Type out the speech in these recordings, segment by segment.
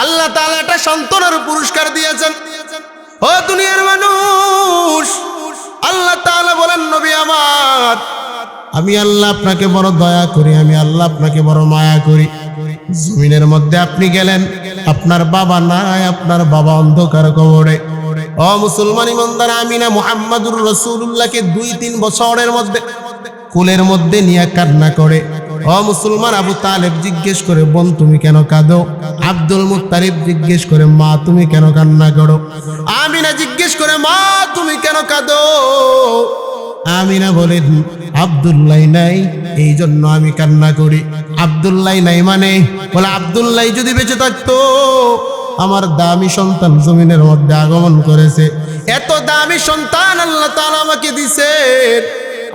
আল্লাহ তাআলা একটা সন্তানের পুরস্কার দিয়েছেন। ও দুনিয়ার মানুষ, আল্লাহ তাআলা বলেন, নবী আমার, আমি আল্লাহ আপনাকে বড় দয়া করি, আমি আল্লাহ আপনাকে বড় মায়া করি। জমিনের মধ্যে আপনি গেলেন, আপনার বাবা নাই, আপনার বাবা অন্ধকার কবরে। ও মুসলমান ইমানদার, আমিনা মুহাম্মাদুর রসুল্লাহকে দুই তিন বছরের মধ্যে, কুলের মধ্যে নিয়ে কান্না করে। ও মুসলমান আবু তালেব জিজ্ঞেস করে, বোন, তুমি কেন কাঁদো? আব্দুল মুত্তারিব জিজ্ঞেস করে, মা, তুমি কেন কান্না করো? আমিনা জিজ্ঞেস করে, মা, তুমি কেন কাঁদো? আমিনা বলেন আব্দুল্লাহ নাই এই জন্য আমি কান্না করি। আব্দুল্লাহ নাই মানে বলে আব্দুল্লাহ যদি বেঁচে থাকতো, আমার দামি সন্তান জমিনের মধ্যে আগমন করেছে। এত দামি সন্তান আল্লাহ তাআলা আমাকে দিছে।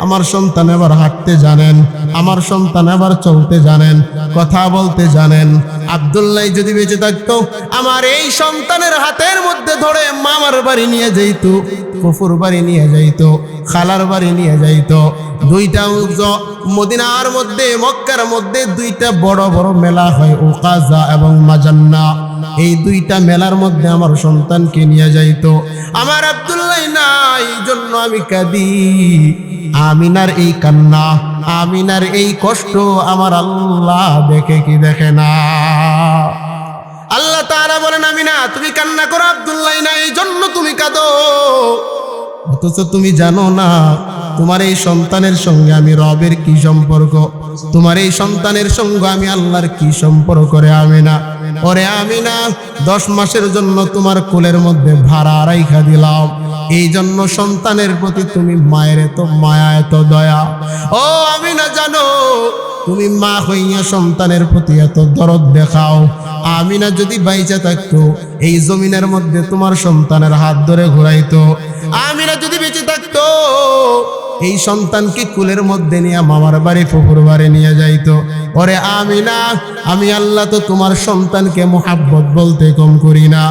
আমার সন্তান এবার হাঁটতে জানেন, আমার সন্তান এবার চলতে জানেন, কথা বলতে জানেন। আব্দুল্লাহ যদি বেঁচে থাকতো, আমার এই সন্তানের হাতের মধ্যে ধরে মামার বাড়ি নিয়ে যাইতো, ফুফুর বাড়ি নিয়ে যাইত। খালার বাড়ি নিয়ে যাইত। দুইটা উজ- মদিনার মধ্যে, মক্কার মধ্যে দুইটা বড় বড় মেলা হয় ওকাজা এবং মাজান্না। এই দুইটা মেলার মধ্যে আমার সন্তানকে নিয়ে যাইত। আমার আব্দুল্লাহ নাই, এই জন্য আমি কাঁদি। আমিনার এই কান্না, আমিনার এই কষ্ট আমার আল্লাহ দেখে কি দেখে না। আল্লাহ তারা বলেন, আমিনা, তুমি কান্না করো, আব্দুল্লাহ না এই জন্য তুমি কাঁদো। অথচ তুমি জানো না, তোমার এই সন্তানের সঙ্গে আমি রবের কি সম্পর্ক? তোমার এই সন্তানের সঙ্গে আমি আল্লাহর কি সম্পর্ক রে আমি না ওরে আমি না দশ মাসের জন্য তোমার কোলের মধ্যে ভাড়া রাইখা দিলাম। এই জন্য সন্তানের প্রতি তুমি মায়ের এত মায়া, এত দয়া। ও আমি না জানো তুমি মা হইয়া সন্তানের প্রতি এত দরদ দেখাও। আমিনা যদি বাইচা থাকতো, এই জমিনের মধ্যে তোমার সন্তানের হাত ধরে ঘুরাইতো। আমি না যদি বেঁচে এই সন্তানকে কুলের মধ্যে নিয়ে মামার বাড়ি ফুপুর বাড়ি নিয়ে যাইতো। ওরে আমিনা, আমি আল্লাহ তো তোমার সন্তানকে মোহাব্বত বলতে কম করি না।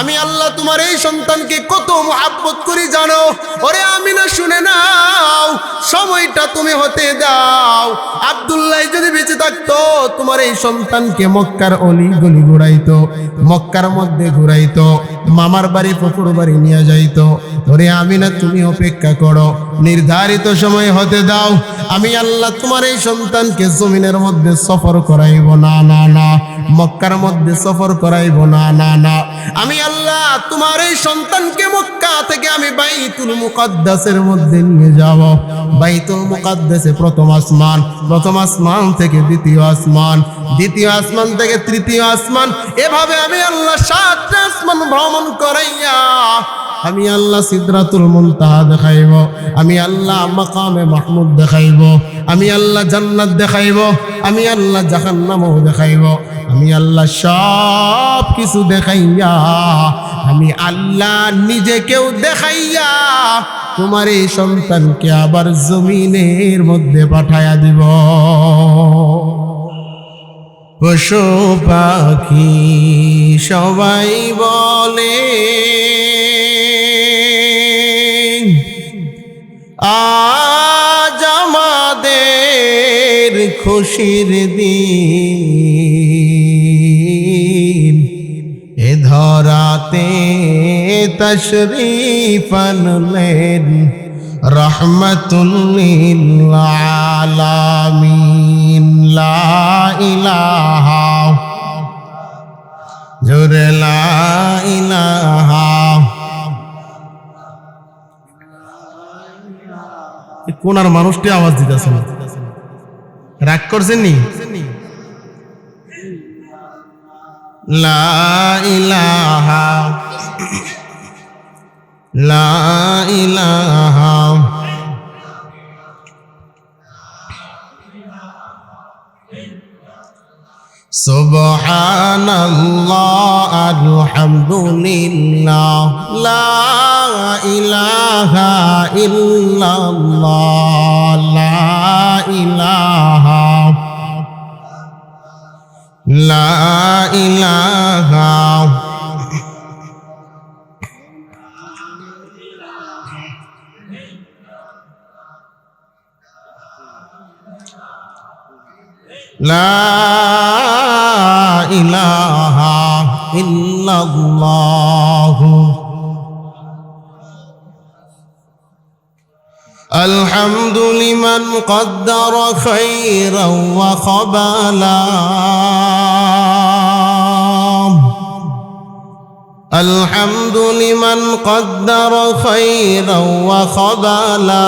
আমি আল্লাহ তোমার এই সন্তানকে কত মোহাব্বত করি জানো? ওরে আমি না শুনে নাও, সময়টা তুমি হতে দাও। আব্দুল্লাহ যদি বেঁচে থাকতো, তোমার এই সন্তানকে মক্কার অলি গলি ঘুরাইতো, মক্কার মধ্যে ঘুরাইতো। মামার বাড়ি পুকুর বাড়ি নিয়ে যাইতো ওরে আমিনা, তুমি অপেক্ষা করো। নির্ধারিত সময় হতে দাও। আমি আল্লাহ তোমার এই সন্তানকে জমিনের মধ্যে সফর করাইব। না না না। মক্কার মধ্যে সফর করাইব। না না না। আমি আল্লাহ তোমার এই সন্তানকে মক্কা থেকে আমি বাইতুল মুকাদ্দাসের মধ্যে নিয়ে যাব। বাইতুল মুকাদ্দাসে প্রথম আসমান প্রথম আসমান থেকে দ্বিতীয় আসমান দ্বিতীয় আসমান থেকে তৃতীয় আসমান। এভাবে আমি আল্লাহ সাতটা আসমান ভ্রমণ করাইয়া, আমি আল্লাহ সিদ্রাতুল মুনতাহা দেখাইব, আমি আল্লাহ মাকামে মাহমুদ দেখাইব, আমি আল্লাহ জান্নাত দেখাইব, আমি আল্লাহ জাহান্নামও দেখাইব, আমি আল্লাহ সব কিছু দেখাইয়া, আমি আল্লাহ নিজেকেও দেখাইয়া তোমার এই সন্তানকে আবার জমিনের মধ্যে পাঠায়া দিব। পশু পাখি সবাই বলে আজ আমাদের খুশির দিন। এ ধরাতে তশরিফ আনলেন রহমতুল্লিল আলামিন লা লা ইলাহা। মানুষটি আওয়াজ দিতেছে না? রাগ করছেন নি লা ইলাহা লা ইলাহা। سبحان الله الحمد لله لا إله إلا الله لا إله لا إله لا إله ইল্লাল্লাহু الحمد لمن قدر خيرا وخبالا الحمد لمن قدر خيرا وخبالا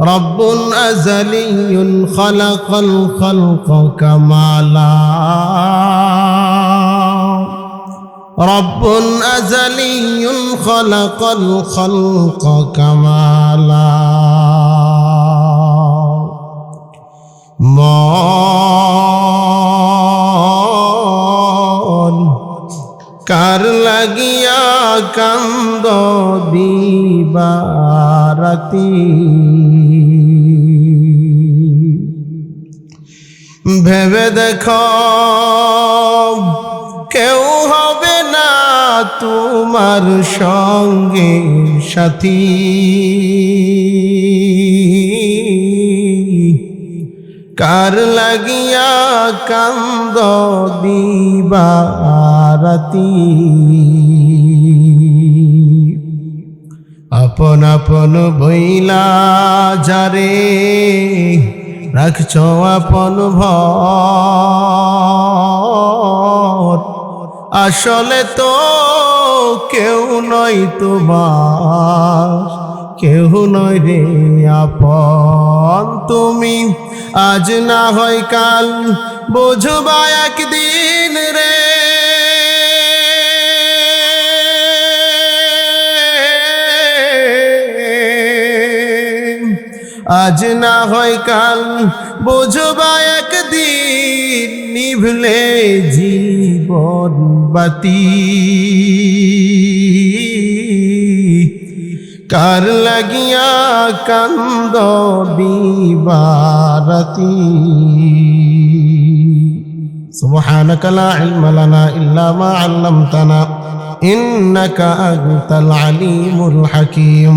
رب أزلي خلق الخلق كمالا رب أزلي خلق الخلق كمالا মন কার লাগিয়া কান্দ দিবারাতি ভেবে দেখ, কেউ হবে না তোমার সঙ্গে সাথী। কার লাগিয়া কান্দ দিবারাতি আপন আপন বইলা যারে রাখছ আপন আসলে তো কেউ নয় তোমার, কেউ নয় রে আপন। তুমি আজ না হয় কাল, বুঝবা একদিন রে আজ না হয় কাল বুঝবা একদিন নিভলে জীবন বাতি কার লাগিয়া কান্দ দিবারতি سبحانك لا علم لنا إلا ما علمتنا إنك أنت العليم الحكيم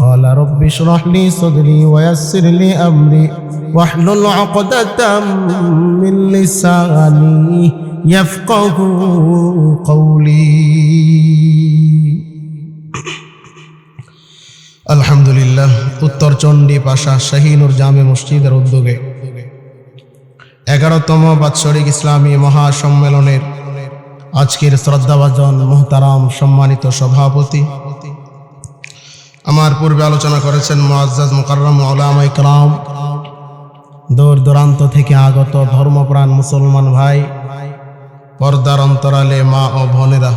قال رب اشرح لي صدري ويسر لي أمري واحلل عقدة من لساني يفقه قولي আলহামদুলিল্লাহ উত্তর চণ্ডী পাশা শাহিনুর জামে মসজিদের উদ্যোগে এগারোতম বাৎসরিক ইসলামী মহাসম্মেলনের আজকের শ্রদ্ধাভাজন মোহতারাম সম্মানিত সভাপতি আমার পূর্বে আলোচনা করেছেন মোয়াজ্জাজ মুকাররম ওলামা ইকরাম। দূর দূরান্ত থেকে আগত ধর্মপ্রাণ মুসলমান ভাই, পর্দার অন্তরালে মা ও বোনেরা,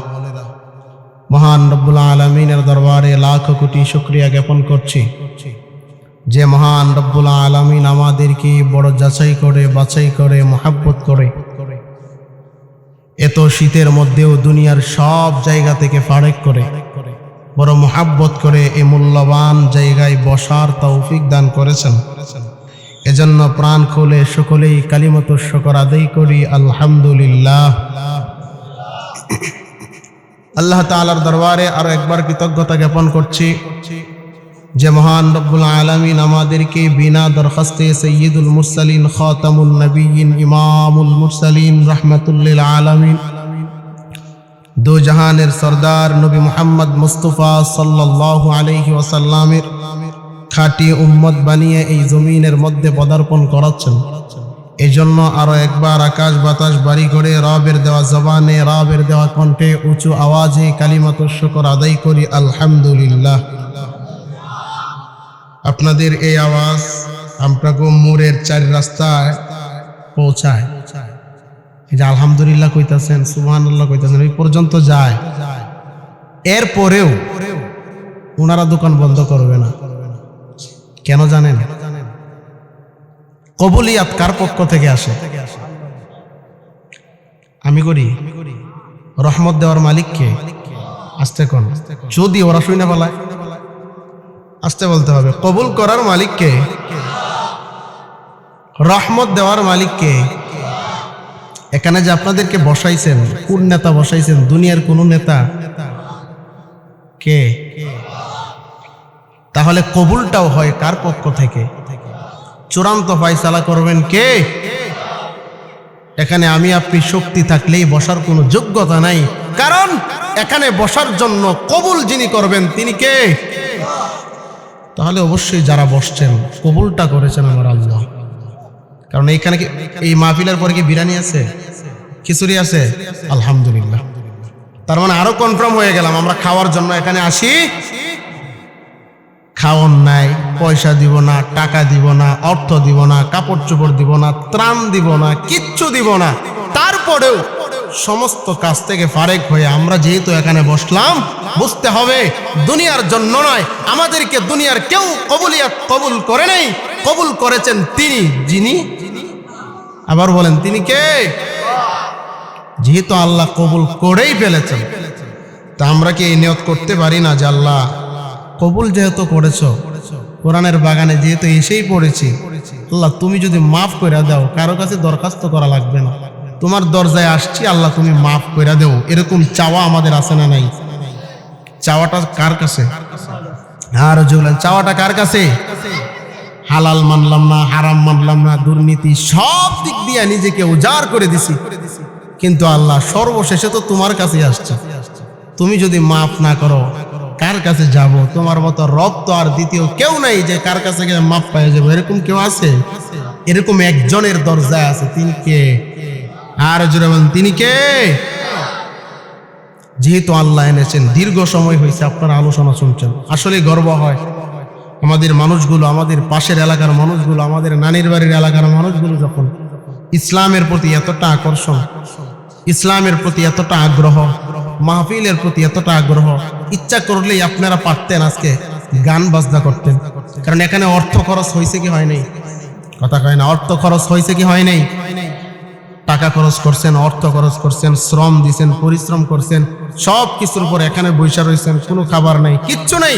মহান রব্বুল আলমিনের দরবারে লাখ কোটি শুক্রিয়া জ্ঞাপন করছি যে মহান রব্বুল আলমিন আমাদেরকে বড় যাচাই করে, বাছাই করে, মহাব্বত করে, এত শীতের মধ্যেও দুনিয়ার সব জায়গা থেকে ফারেক করে বড় মহাব্বত করে এই মূল্যবান জায়গায় বসার তৌফিক দান করেছেন। এজন্য প্রাণ খুলে সকলেই কালিমত শকর আদায় করি, আলহামদুলিল্লাহ। আল্লাহ তালার দরবারে আরও একবার কৃতজ্ঞতা জ্ঞাপন করছি যে মহান রব্বুল আলমিন আমাদেরকে বিনা দরখাস্তে সৈয়দুল মুরসালিন খতামুল নবীন ইমামুল মুরসালিন রহমতুল্লিল আলমিন দু জাহানের সর্দার নবী মোহাম্মদ মুস্তফা সাল্লাহ আলহি ওয়াসাল্লামের খাটি উম্মত বানিয়ে এই জমিনের মধ্যে পদার্পণ করাচ্ছেন। এই জন্য আরও একবার আকাশ বাতাস বাড়ি করে রবের দেওয়া জবানে, রবের দেওয়া কণ্ঠে উঁচু আওয়াজে কালিমাত শকর আদায় করি, আলহামদুলিল্লাহ। আপনাদের এই আওয়াজ আপনাকে মোড়ের চার রাস্তায় পৌঁছায়। এই যে আলহামদুলিল্লাহ কইতাছেন সুবহান আল্লাহ কইতাছেন ওই পর্যন্ত যায়। এরপরেও ওনারা দোকান বন্ধ করবে না। কেন জানেন? কবুলিয়াত কার পক্ষ থেকে আসে? আমি করি। রহমত দেওয়ার মালিককে আসতে কোন? যদি ওরা শুনে বলায় আসতে বলতে হবে। কবুল করার মালিককে, রহমত দেওয়ার মালিককে এখানে যে আপনাদেরকে বসাইছেন, কোন নেতা বসাইছেন, দুনিয়ার কোন নেতা? কে? তাহলে কবুলটাও হয় কার পক্ষ থেকে? চূড়ান্ত ফয়সালা করবেন কে? এখানে আমি আপনি শক্তি থাকলেই বসার কোনো যোগ্যতা নাই। কারণ এখানে বসার জন্য কবুল যিনি করবেন, তিনি কে? তাহলে অবশ্যই যারা বসছেন, কবুলটা করেছেন আমার আল্লাহ। কারণ এইখানে কি এই মাহফিলের পরে কি বিরিয়ানি আছে? খিচুড়ি আছে? আলহামদুলিল্লাহ। তার মানে আরও কনফার্ম হয়ে গেলাম, আমরা খাওয়ার জন্য এখানে আসি। খাওয়ান নাই, পয়সা দিব না, টাকা দিব না, অর্থ দিব না কাপড় চোপড় দিব না, ত্রাণ দিব না, কিচ্ছু দিব না। তারপরেও সমস্ত কাজ থেকে ফারেক হয়ে আমরা যেহেতু এখানে বসলাম, বুঝতে হবে, দুনিয়ার জন্য নয়, আমাদেরকে দুনিয়ার কেউ কবুলিয়াত কবুল করে নেই। কবুল করেছেন তিনি, যিনি? আবার বলেন, তিনি কে? যেহেতু আল্লাহ কবুল করেই ফেলেছেন। তা আমরা কি এই নিয়ত করতে পারি না যে আল্লাহ কবুল যেহেতু করেছ, কোরআনের বাগানে যেহেতু এসেই পড়েছি, আল্লাহ তুমি যদি মাফ করে দাও, কারও কাছে দরখাস্ত করা লাগবে না। তোমার দরজায় আসছি, আল্লাহ তুমি মাফ করে দেও। এরকম চাওয়া আমাদের আছে না নাই? চাওয়াটা কার কাছে? আর জুলেন চাওয়াটা কার কাছে? হালাল মানলাম না, হারাম মানলাম না, দুর্নীতি সব দিক দিয়ে নিজেকে উজাড় করে দিছি। কিন্তু আল্লাহ সর্বশেষে তো তোমার কাছে আসছে। তুমি যদি মাফ না করো, কার কাছে যাব? তোমার মতো রব তো আর দ্বিতীয় কেউ নাই যে কার কাছে গেলে মাফ পাওয়া যাবে। এরকম কেউ আছে? এরকম একজনের দরজায় আছে। তিনি কে? আর জোরে বলেন, তিনি কে? যেহেতু আল্লাহ এনেছেন, দীর্ঘ সময় হয়েছে আপনারা আলোচনা শুনছেন। আসলে গর্ব হয়। আমাদের মানুষগুলো, আমাদের পাশের এলাকার মানুষগুলো, আমাদের নানির বাড়ির এলাকার মানুষগুলো যখন ইসলামের প্রতি এতটা আকর্ষণ, ইসলামের প্রতি এতটা আগ্রহ, মাহফিলের প্রতি এতটা আগ্রহ, ইচ্ছা করলেই আপনারা পারতেন আজকে গান বাজনা করতেন। কারণ এখানে অর্থ খরচ হয়েছে কি হয় নাই? কথা কয় না, অর্থ খরচ হয়েছে কি হয় নাই? টাকা খরচ করছেন, অর্থ খরচ করছেন, শ্রম দিছেন, পরিশ্রম করছেন, সব কিছুর উপর এখানে বৈশা রয়েছেন কোনো খাবার নাই, কিচ্ছু নাই।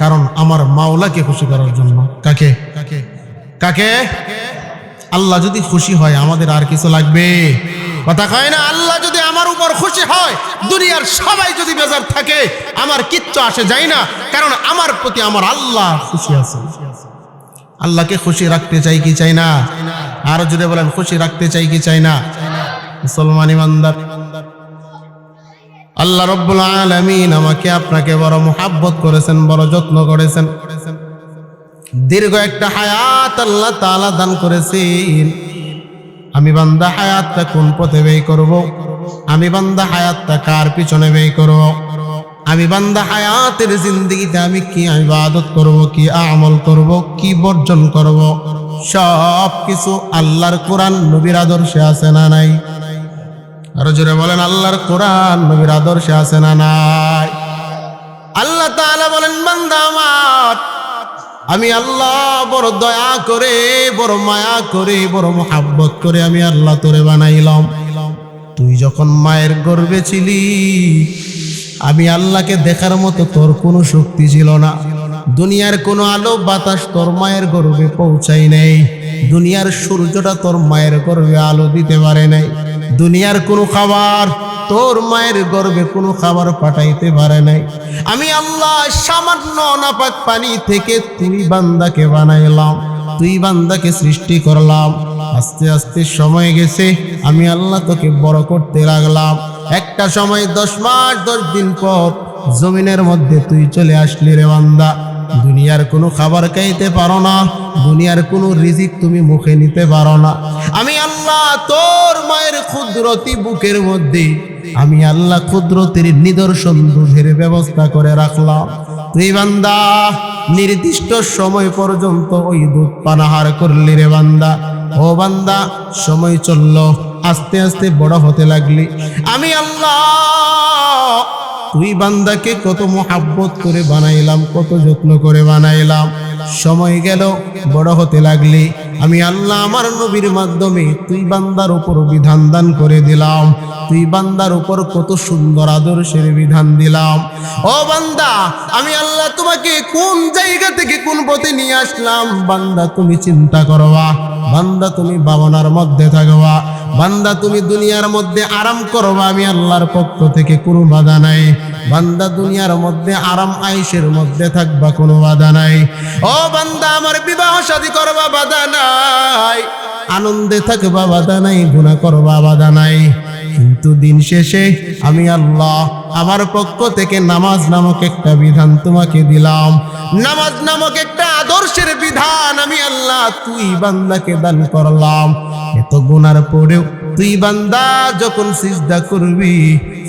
কারণ আমার মাওলাকে খুশি করার জন্য। কাকে? কাকে? আল্লাহ যদি খুশি হয়, আমাদের আর কিছু লাগবে। কথা কয় না, আল্লাহ যদি আমার উপর খুশি হয়, দুনিয়ার সবাই যদি বেজার থাকে, আমার কিচ্ছু আসে যায় না। কারণ আমার প্রতি আমার আল্লাহ খুশি আছে আল্লাহকে খুশি রাখতে চাই কি চাই না? আরও যদি বলেন, খুশি রাখতে চাই কি চাই না? মুসলমান ইমানদার। আল্লাহ রব্বুল আলামিন আমাকে আপনাকে বড় মোহাব্বত করেছেন, বড় যত্ন করেছেন। দীর্ঘ একটা হায়াত আল্লাহ তাআলা দান করেছেন। আমি বান্দা হায়াতটা কোন পথে ব্যয় করব? আমি বান্দা হায়াতটা কার পিছনে ব্যয় করব? আমি বান্দা, হায়াতের জিন্দগিতে আমি কি ইবাদত করব, কি আমল করব, কি বর্জন করব? সব কিছু আল্লাহর কোরআন নবীর আদর্শে আছে না নাই? আরও জোরে বলেন, আল্লাহর কোরআন নবীর আদর্শে আছে না নাই? আল্লাহ তাআলা বলেন, বান্দা আমার, আমি আল্লাহ বড় দয়া করে, বড় মায়া করে, বড় মোহাব্বত করে আমি আল্লাহ তোরে বানাইলাম। তুই যখন মায়ের গর্বে ছিলি আমি আল্লাহকে দেখার মতো তোর কোনো শক্তি ছিল না। দুনিয়ার কোনো আলো বাতাস তোর মায়ের গর্বে পৌঁছাই নেই। দুনিয়ার সূর্যটা তোর মায়ের গর্বে আলো দিতে পারে নাই। দুনিয়ার কোনো খাবার তোর মায়ের গর্বে কোনো খাবার পাঠাইতে পারে নাই। আমি আল্লাহ সামান্য নাপাক পানি থেকে তুই বান্দাকে বানাইলাম। তুই বান্দাকে সৃষ্টি করলাম। আস্তে আস্তে সময় গেছে। আমি আল্লাহ তোকে বড় করতে লাগলাম। একটা সময় দশ মাস, দশ দিন পর জমিনের মধ্যে তুই চলে আসলি রে বান্দা। দুনিয়ার কোনো খাবার খাইতে পারো না, দুনিয়ার কোনো রিজিক তুমি মুখে নিতে পারো না। আমি আল্লাহ তোর মায়ের ক্ষুদ্রতি বুকের মধ্যে, আমি আল্লাহ ক্ষুদ্রতির নিদর্শন দুধের ব্যবস্থা করে রাখলাম। তুই বান্দা, নির্দিষ্ট সময় পর্যন্ত ওই দুধ পানাহার করলি রে বান্দা। ও বান্দা, সময় চলল। আস্তে আস্তে বড় হতে লাগলি। আমি আল্লাহ, তুই বান্দাকে কত মোহাব্বত করে বানাইলাম, কত যত্ন করে বানাইলাম। সময় গেল, বড় হতে লাগলি। আমি আল্লাহ আমার নবীর মাধ্যমে তুই বান্দার উপর বিধান দান করে দিলাম। তুই বান্দার উপর কত সুন্দর আদর্শের বিধান দিলাম। ও বান্দা, আমি আল্লাহ তোমাকে কোন জায়গা থেকে কোন পথে নিয়ে আসলাম? বান্দা, তুমি চিন্তা করবা। বান্দা, তুমি ভাবনার মধ্যে থাকবা। বান্দা, তুমি দুনিয়ার মধ্যে আরাম করবা, আমি আল্লাহর পক্ষ থেকে কোনো বাধা নাই। বান্দা, দুনিয়ার মধ্যে আরাম আইসের মধ্যে থাকবা, কোনো বাধা নাই। ও বান্দা, আমার বিবাহ শাদী করবা, বাধা নাই। আনন্দে থাকবা, বাধা নাই গুণা করবা, বাধা নাই। কিন্তু দিন শেষে আমি আল্লাহ, আমার পক্ষ থেকে নামাজ নামক একটা বিধান তোমাকে দিলাম। নামাজ নামক একটা আদর্শের বিধান, আমি আল্লাহ তুই বান্দাকে দান করলাম। এত গুনার পরেও তুই বান্দা যখন সিজদা করবি,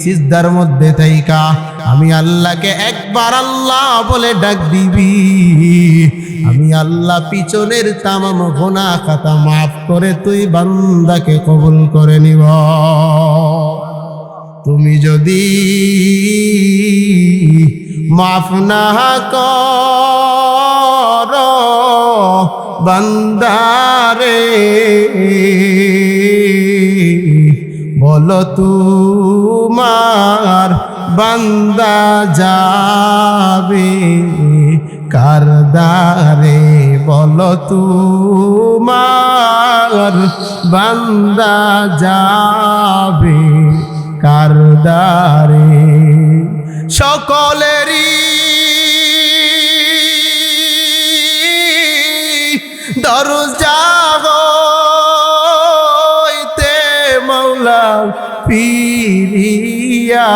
সিজদার মধ্যে থাইকা, আমি আল্লাহকে একবার আল্লাহ বলে ডাক দিবি। আমি আল্লাহ পিছনের তামাম গোনা খাতা মাফ করে তুই বান্দাকে কবুল করে নিব। তুমি যদি মাফ না কর বান্দারে বলো তোমার বান্দা যাবে কারদারে বলো তোমার বান্দা যাবে কারদারে সকলেরই দরজা হইতে মৌলা পিরিয়া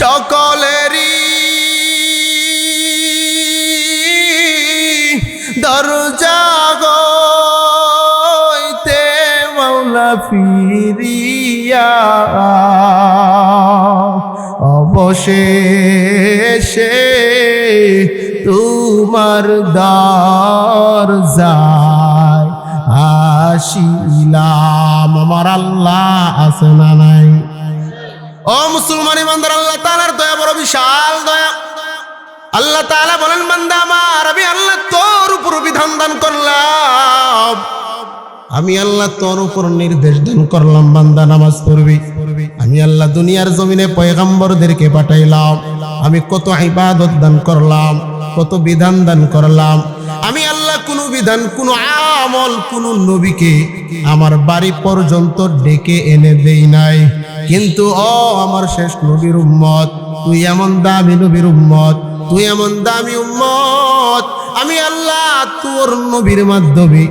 সকলেরই দরজা হইতে মৌলা ফিরিয়া। অবশেষে তোমার দর যায়, আসিলাম। আমার আল্লাহ আছে না নাই? ও মুসলমান ইমানদার, আল্লাহ তাআলার দয়া, বড় বিশাল দয়া। আল্লাহ তাআলা বলেন, বান্দা আমার, আমি আল্লাহ তোর উপর বিধান দান করলাম। আমি আল্লাহ তোর উপর নির্দেশ দান করলাম, বান্দা, নামাজ পড়বি। আমি আল্লাহ দুনিয়ার জমিনে পয়গাম্বরদেরকে পাঠাইলাম। আমি কত ইবাদত দান করলাম। কত বিধান দান করলাম। আমি আল্লাহ কোনো বিধান, কোনো আমল, কোন নবীকে আমার বাড়ি পর্যন্ত ডেকে এনে দেই নাই। কিন্তু ও আমার শেষ নবীর উম্মত, তুই এমন দামি নবীর উম্মত, তুই এমন দামি উম্মত। আমি আল্লাহ তোর নবীর মাধ্যমে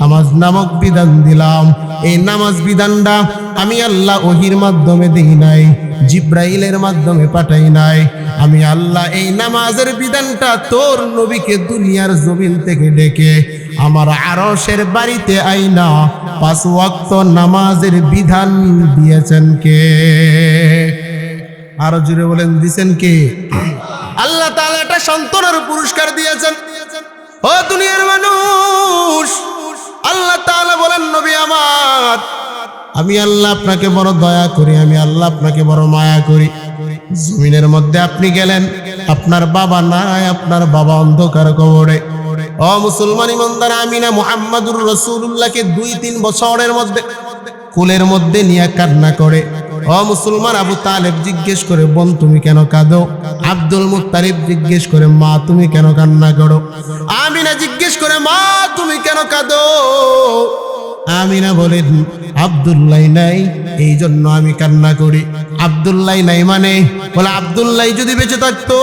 নামাজ নামক বিধান দিলাম। এই নামাজ বিধানটা আমি আল্লাহ ওহির মাধ্যমে দিই নাই, জিব্রাইলের মাধ্যমে পাঠাই নাই। আমি আল্লাহ এই নামাজের বিধানটা তোর নবীকে দুনিয়ার জমিন থেকে ডেকে আমার আরশের বাড়িতে আইনা পাঁচ ওয়াক্ত নামাজের বিধান দিয়েছেন কে? আরও জুড়ে বলেন দিছেন কে? আল্লাহ তাআলা একটা সন্তানের পুরস্কার দিয়েছেন। ও দুনিয়ার মানুষ আল্লাহ তাআলা বলেন, নবী আমার, আমি আল্লাহ আপনাকে বড় দয়া করি, আমি আল্লাহ আপনাকে বড় মায়া করি। জমিনের মধ্যে আপনি গেলেন, আপনার বাবা নাই, আপনার বাবা অন্ধকার কবরে। ও মুসলমান ইমানদার, আমিনা মুহাম্মাদুর রসুল্লাহকে দুই তিন বছরের মধ্যে কুলের মধ্যে নিয়ে কান্না করে। ও মুসলমান, আবু তালেব জিজ্ঞেস করে, বোন, তুমি কেন কাঁদো? আব্দুল মুত্তারিব জিজ্ঞেস করে, মা, তুমি কেন কান্না করো? আমিনা জিজ্ঞেস করে, মা তুমি কেন কাঁদো? আমিনা বলেন আব্দুল্লাহ নাই এই জন্য আমি কান্না করি। আব্দুল্লাহ নাই মানে? বলে আব্দুল্লাহ যদি বেঁচে থাকতো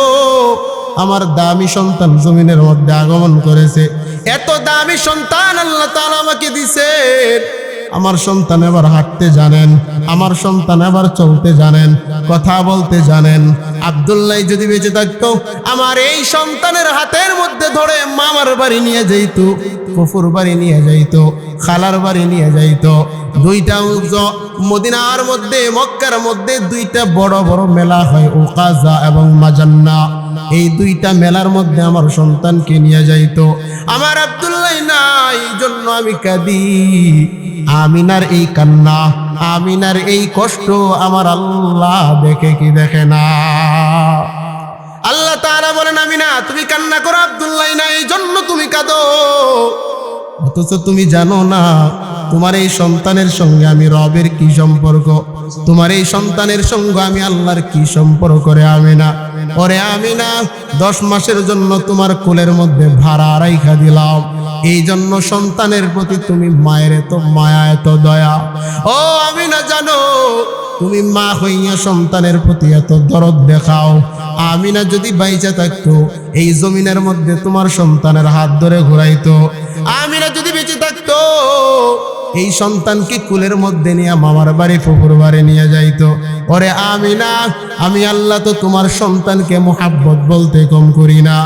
আমার দামি সন্তান জমিনের মধ্যে আগমন করেছে। এত দামি সন্তান আল্লাহ তাআলা আমাকে দিছেন। আমার সন্তান এবার হাঁটতে জানেন, আমার সন্তান এবার চলতে জানেন, কথা বলতে জানেন। আবদুল্লাহ যদি বেঁচে থাকতো, আমার এই সন্তানের হাতের মধ্যে ধরে মামার বাড়ি নিয়ে যাইতো, ফুফুর বাড়ি নিয়ে যাইতো, খালার বাড়ি নিয়ে যাইতো। দুইটা মদিনার মধ্যে, মক্কার মধ্যে দুইটা বড় বড় মেলা হয় ওকাজা এবং মাজান্না। এই দুইটা মেলার মধ্যে আমার সন্তানকে নিয়ে যাইতো। আমার আব্দুল্লাহ নাই জন্য আমি কাঁদি। আমিনার এই কান্না, আমিনার এই কষ্ট আমার আল্লাহ দেখে কি দেখে না। আল্লাহ তাআলা বলেন আমি না তুমি কান্না করো, আব্দুল্লাহ, না, এই জন্য তুমি কাঁদো। অথচ তুমি জানো না, তোমার এই সন্তানের সঙ্গে আমি রবের কি সম্পর্ক? তোমার এই সন্তানের সঙ্গে আমি আল্লাহর কি সম্পর্ক রে আমি না ওরে আমি না দশ মাসের জন্য তোমার কোলের মধ্যে ভাড়া রাইখা দিলাম। এই জন্য সন্তানের প্রতি তুমি মায়ের এত মায়া, এত দয়া। ও আমি না জানো, তুমি মা হইয়া সন্তানের প্রতি এত দরদ দেখাও। আমি না যদি বাইচা থাকতো, এই জমিনের মধ্যে তোমার সন্তানের হাত ধরে ঘুরাইতো। আমি না যদি বেঁচে থাকতো, এই সন্তানকে কুলের মধ্যে নিয়ে মামার বাড়ি ফুপুর বাড়ি নিয়ে যাইতো। ওরে আমিনা আমি আল্লাহ তো তোমার সন্তানকে মোহাব্বত বলতে কম করি না।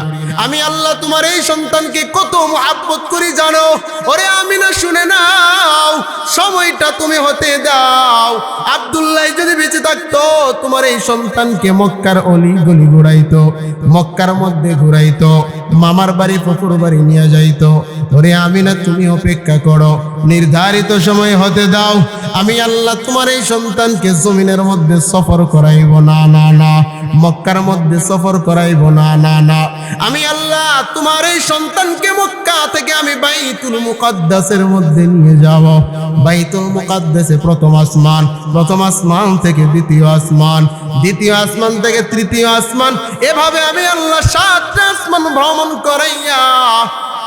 আমি আল্লাহ তোমার এই সন্তানকে কত মোহাব্বত করি জানো? ওরে আমি না শুনে নাও, সময়টা তুমি হতে দাও। আবদুল্লাহ যদি বেঁচে থাকতো, তোমার এই সন্তানকে মক্কার অলি গলি ঘুরাইতো, মক্কার মধ্যে ঘুরাইতো, মামার বাড়ি পুকুর বাড়ি নিয়ে যাইতো। ওরে আমি না তুমি অপেক্ষা করো, নির্ধারিত সময় হতে দাও। আমি আল্লাহ তোমার এই সন্তানকে জমিনের মধ্যে সফর করাইব না। না না মক্কার মধ্যে সফর করাইব না না না। আমি আল্লাহ তোমার এই সন্তানকে মক্কা থেকে আমি বাইতুল মুকদ্দাসের মধ্যে নিয়ে যাব। বাইতুল মুকদ্দাসে প্রথম আসমান প্রথম আসমান থেকে দ্বিতীয় আসমান দ্বিতীয় আসমান থেকে তৃতীয় আসমান। এভাবে আমি আল্লাহ সাতটা আসমান ভ্রমণ করাইয়া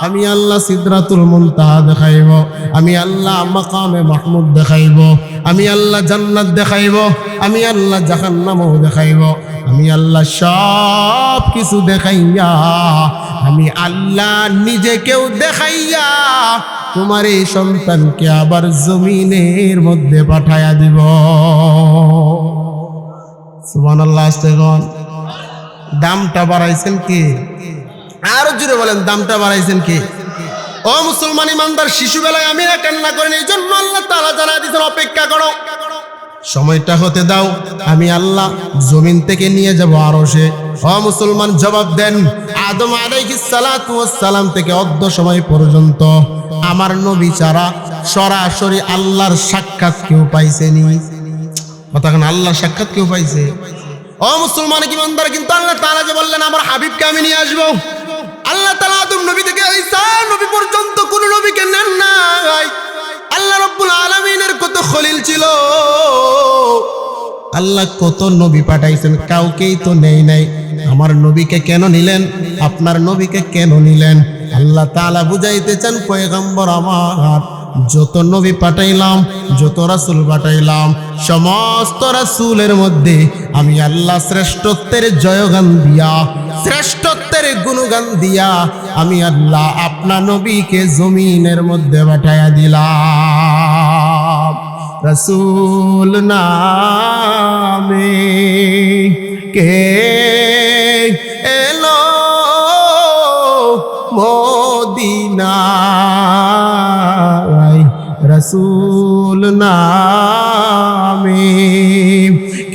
আমি আল্লাহ সিদ্রাতুল মুনতাহা দেখাইব। আমি আল্লাহ মাকামে মাহমুদ দেখাইব। আমি আল্লাহ জান্নাত দেখাইব। আমি আল্লাহ জাহান্নামও দেখাইব। আমি আল্লাহ সব কিছু দেখাইয়া, আমি আল্লাহ নিজেকেও দেখাইয়া তোমার এই সন্তানকে আবার জমিনের মধ্যে পাঠায়া দিব। সুমান আল্লাহ দামটা বাড়াইছেন কি? আরও জুড়ে বলেন, দামটা বাড়াইছেন কি? ও মুসলমান ইমানদার, শিশুবেলায় আমি না কান্না করিনি, এই জন্য আল্লাহ তালা জানা দিতেন অপেক্ষা করো। সময়টা হতে দাও, আমি আল্লাহ জমিন থেকে নিয়ে যাব আরও সে ও মুসলমান, জবাব দেন, আদম সালাম থেকে অর্ধ সময় পর্যন্ত আমার নবী ছাড়া সরাসরি আল্লাহর সাক্ষাৎ কেউ পাইছেনি। এখন আল্লাহর সাক্ষাৎ কেউ পাইছে? ও মুসলমান কি মন্দার কিন্তু আল্লাহ তাআলা যে বললেন, আমার হাবিবকে আমি নিয়ে আসব। নবী থেকে নবী পর্যন্ত কোন নবীকে নেন নাই। আল্লাহ রব্বুল কত খলিল ছিল। আল্লাহ কত নবী পাঠাইছেন, কাউকেই তো নেই নাই। আমার নবীকে কেন নিলেন? আপনার নবীকে কেন নিলেন? আল্লাহ তাআলা বুঝাইতে চান পয়গম্বর আমার। যত নবী পাঠাইলাম, যত রাসূল পাঠাইলাম, সমস্ত রাসুলের মধ্যে আমি আল্লাহ শ্রেষ্ঠত্বের জয়গান দিয়া, শ্রেষ্ঠত্বের গুণগান দিয়া আমি আল্লাহ আপনা নবীকে জমিনের মধ্যে পাঠাইয়া দিলাম। রসুল নামে কে এলো মদিনায়? রসুল নামে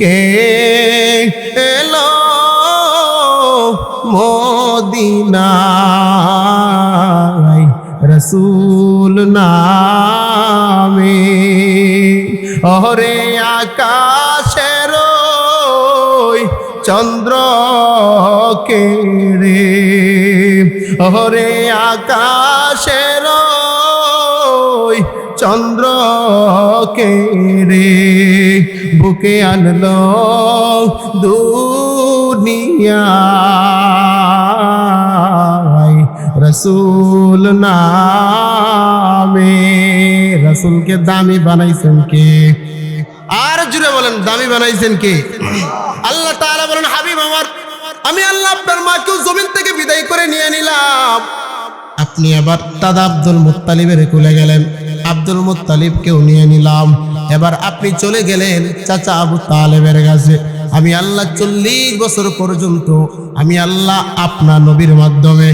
কে এলো মদিনায় রসুল নামে অহরে আকাশের চন্দ্র কেড়ে অহরে আকাশের চন্দ্র কেড়ে বুকে আনলো দুনিয়ায়। রসুল নামে, রসুলকে দামি বানাইছেন কে? আর জুড়ে বলেন, দামি বানাইছেন কে? আল্লাহ তাআলা বলেন, হাবিব আমার, আমি আল্লাহ আপনার মাকেও জমিন থেকে বিদায় করে নিয়ে নিলাম। আপনি আবার দাদা আব্দুল মুত্তালিবের কুলে গেলেন। আব্দুল মুত্তালিবকেও নিয়ে নিলাম। এবার আপনি চলে গেলেন চাচা আবু তালেবের কাছে। আমি আল্লাহ চল্লিশ বছর পর্যন্ত আমি আল্লাহ আপনার নবীর মাধ্যমে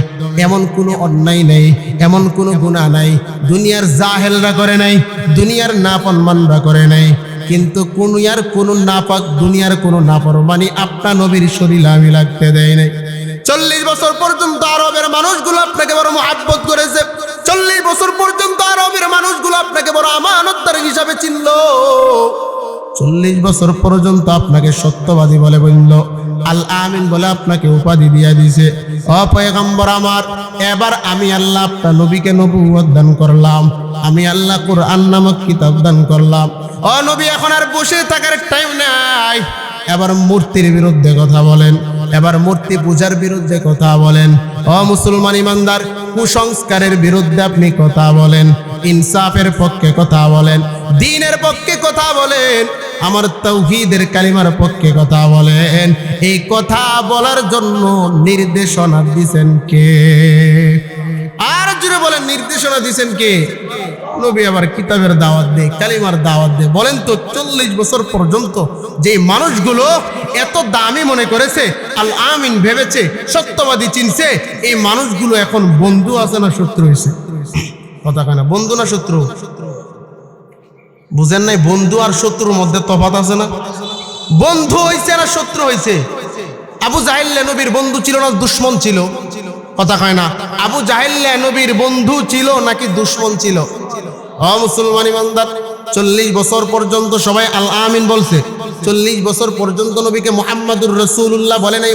এমন কোনো অন্যায় নেই, এমন কোনো গুণা নাই, দুনিয়ার জাহেলরা করে নাই, দুনিয়ার নাপনমানরা করে নাই। কিন্তু কোন ইয়ার কোন নাপাক, দুনিয়ার কোন নাপরমানি আপনার নবীর শরীর আমি লাগতে দেয় নাই। চল্লিশ বছর মহাব্বত করেছে। চল্লিশ বছর পর্যন্ত আরবের মানুষগুলো আপনাকে বড় আমানতার হিসাবে চিনল। চল্লিশ বছর পর্যন্ত আপনাকে সত্যবাদী বলে বলল। আল আমিন বলে আপনাকে উপাধি দিয়া দিছে ও পয়গম্বর আমার, এবার আমি আল্লাহ আপনার নবীকে নবুয়ত দান করলাম। আমি আল্লাহ কোরআন নামক কিতাব দান করলাম। ও নবী, এখন আর বসে থাকার টাইম নাই। এবার মূর্তির বিরুদ্ধে কথা বলেন। এবার মূর্তি পূজার বিরুদ্ধে কথা বলেন। অ মুসলমান ইমানদার, কুসংস্কারের বিরুদ্ধে আপনি কথা বলেন। ইনসাফের পক্ষে কথা বলেন। দিনের পক্ষে কথা বলেন। আমার তৌহিদের কালিমার পক্ষে কথা বলেন। এই কথা বলার জন্য নির্দেশনা দিছেন কে? আর জুড়ে বলেন, নির্দেশনা দিছেন কে? নবী আবার কিতাবের দাওয়াত দে কালিমার দাওয়াত দে বলেন তো, চল্লিশ বছর পর্যন্ত যে মানুষগুলো এত দামি মনে করেছে, আল আমিন ভেবেছে, সত্যবাদী চিনছে, এই মানুষগুলো এখন বন্ধু আছে না শত্রু হয়েছে? কথা কেনা বন্ধু না শত্রু? বুঝেন নাই, বন্ধু আর শত্রুর মধ্যে তফাত আছে না? বন্ধু হয়েছে না শত্রু হয়েছে আবু জাহিল্লা নবীর বন্ধু ছিল না, দুশ্মন ছিল? কথা কয় না, আবু জাহিল্লা নবীর বন্ধু ছিল নাকি দুশ্মন ছিল? মুসলমান ইমানদার, চল্লিশ বছর পর্যন্ত সবাই আল আমিন বলছে। চল্লিশ বছর পর্যন্ত নবীকে মোহাম্মদুর রসুল্লাহ বলে নাই।